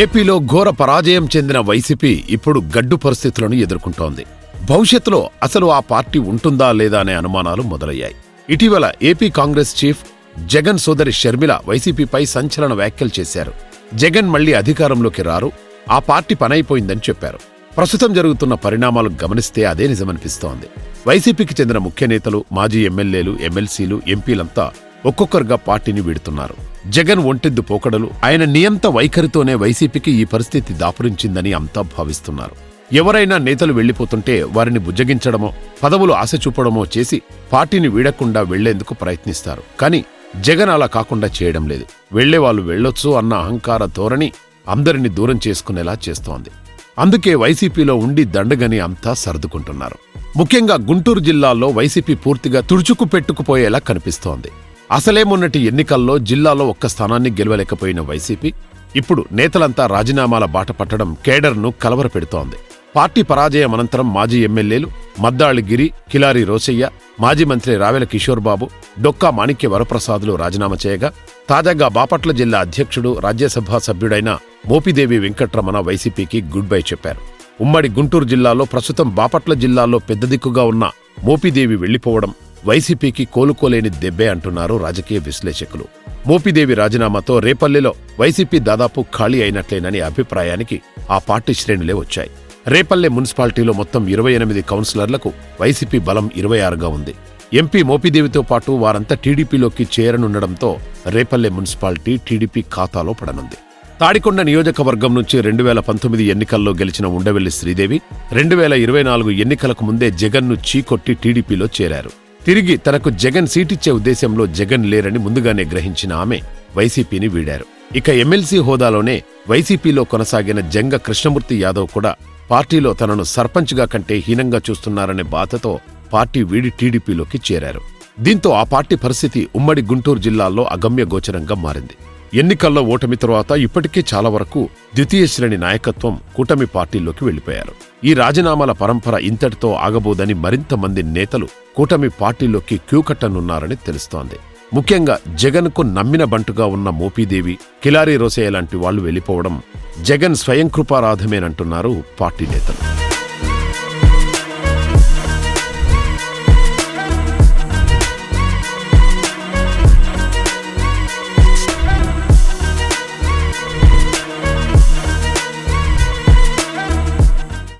ఏపీలో ఘోర పరాజయం చెందిన వైసీపీ ఇప్పుడు గడ్డు పరిస్థితులను ఎదుర్కొంటోంది. భవిష్యత్తులో అసలు ఆ పార్టీ ఉంటుందా లేదా అనే అనుమానాలు మొదలయ్యాయి. ఇటీవల ఏపీ కాంగ్రెస్ చీఫ్ జగన్ సోదరి షర్మిల వైసీపీపై సంచలన వ్యాఖ్యలు చేశారు. జగన్ మళ్ళీ అధికారంలోకి రారు. ఆ పార్టీ పనైపోయిందని చెప్పారు. ప్రస్తుతం జరుగుతున్న పరిణామాలు గమనిస్తే అదే నిజమనిపిస్తోంది. వైసీపీకి చెందిన ముఖ్య నేతలు మాజీ ఎమ్మెల్యేలు ఎమ్మెల్సీలు ఎంపీలంతా ఒక్కొక్కరుగా పార్టీని వీడుతున్నారు. జగన్ ఒంటెద్దు పోకడలు. ఆయన నియంత వైఖరితోనే వైసీపీకి ఈ పరిస్థితి దాపురించిందని అంతా భావిస్తున్నారు. ఎవరైనా నేతలు వెళ్ళిపోతుంటే వారిని బుజ్జగించడమో పదవులు ఆశ చూపడమో చేసి పార్టీని వీడకుండా వెళ్ళేందుకు ప్రయత్నిస్తారు. కానీ జగన్ అలా కాకుండా చేయడం లేదు. వెళ్ళేవాళ్ళు వెళ్ళొచ్చు అన్న అహంకార ధోరణి అందరిని దూరం చేసుకునేలా చేస్తోంది. అందుకే వైసీపీలో ఉండి దండగని అంతా సర్దుకుంటున్నారు. ముఖ్యంగా గుంటూరు జిల్లాలో వైసీపీ పూర్తిగా తుడుచుకు పెట్టుకుపోయేలా కనిపిస్తోంది. అసలే మొన్నటి ఎన్నికల్లో జిల్లాలో ఒక్క స్థానాన్ని గెలవలేకపోయిన వైసీపీ ఇప్పుడు నేతలంతా రాజీనామాల బాట పట్టడం కేడర్ను కలవరపెడుతోంది. పార్టీ పరాజయం అనంతరం మాజీ ఎమ్మెల్యేలు మద్దాళి గిరి కిలారి రోసయ్య మాజీ మంత్రి రావెల కిషోర్ బాబు డొక్కా మాణిక్య వరప్రసాదులు రాజీనామా చేయగా తాజాగా బాపట్ల జిల్లా అధ్యక్షుడు రాజ్యసభ సభ్యుడైన మోపిదేవి వెంకట్రమణ వైసీపీకి గుడ్ బై చెప్పారు. ఉమ్మడి గుంటూరు జిల్లాలో ప్రస్తుతం బాపట్ల జిల్లాలో పెద్ద దిక్కుగా ఉన్న మోపిదేవి వెళ్ళిపోవడం వైసీపీకి కోలుకోలేని దెబ్బే అంటున్నారు రాజకీయ విశ్లేషకులు. మోపిదేవి రాజీనామాతో రేపల్లెలో వైసీపీ దాదాపు ఖాళీ అయినట్లేనని అభిప్రాయానికి ఆ పార్టీ శ్రేణులే వచ్చాయి. రేపల్లె మున్సిపాలిటీలో మొత్తం ఇరవై ఎనిమిది కౌన్సిలర్లకు వైసీపీ బలం ఇరవై ఆరుగా ఉంది. ఎంపీ మోపిదేవితో పాటు వారంతా టీడీపీలోకి చేరనుండడంతో రేపల్లె మున్సిపాలిటీ టీడీపీ ఖాతాలో పడనుంది. తాడికొండ నియోజకవర్గం నుంచి రెండు వేల పంతొమ్మిది ఎన్నికల్లో గెలిచిన ఉండవెల్లి శ్రీదేవి రెండు వేల ఇరవై నాలుగు ఎన్నికలకు ముందే జగన్ను చీకొట్టి టీడీపీలో చేరారు. తిరిగి తనకు జగన్ సీటిచ్చే ఉద్దేశంలో జగన్ లేరని ముందుగానే గ్రహించిన ఆమె వైసీపీని వీడారు. ఇక ఎమ్మెల్సీ హోదాలోనే వైసీపీలో కొనసాగిన జంగ కృష్ణమూర్తి యాదవ్ కూడా పార్టీలో తనను సర్పంచ్గా కంటే హీనంగా చూస్తున్నారనే బాధతో పార్టీ వీడి టీడీపీలోకి చేరారు. దీంతో ఆ పార్టీ పరిస్థితి ఉమ్మడి గుంటూరు జిల్లాల్లో అగమ్యగోచరంగా మారింది. ఎన్నికల్లో ఓటమి తరువాత ఇప్పటికే చాలా వరకు ద్వితీయ శ్రేణి నాయకత్వం కూటమి పార్టీల్లోకి వెళ్ళిపోయారు ఈ రాజీనామాల పరంపర ఇంతటితో ఆగబోదని మరింత మంది నేతలు కూటమి పార్టీలోకి క్యూ కట్టనున్నారని తెలుస్తోంది. ముఖ్యంగా జగన్కు నమ్మిన బంటుగా ఉన్న మోపీదేవి కిలారీ రోసయ్య లాంటి వాళ్ళు వెళ్ళిపోవడం జగన్ స్వయంకృపారాధమేనంటున్నారు పార్టీ నేతలు.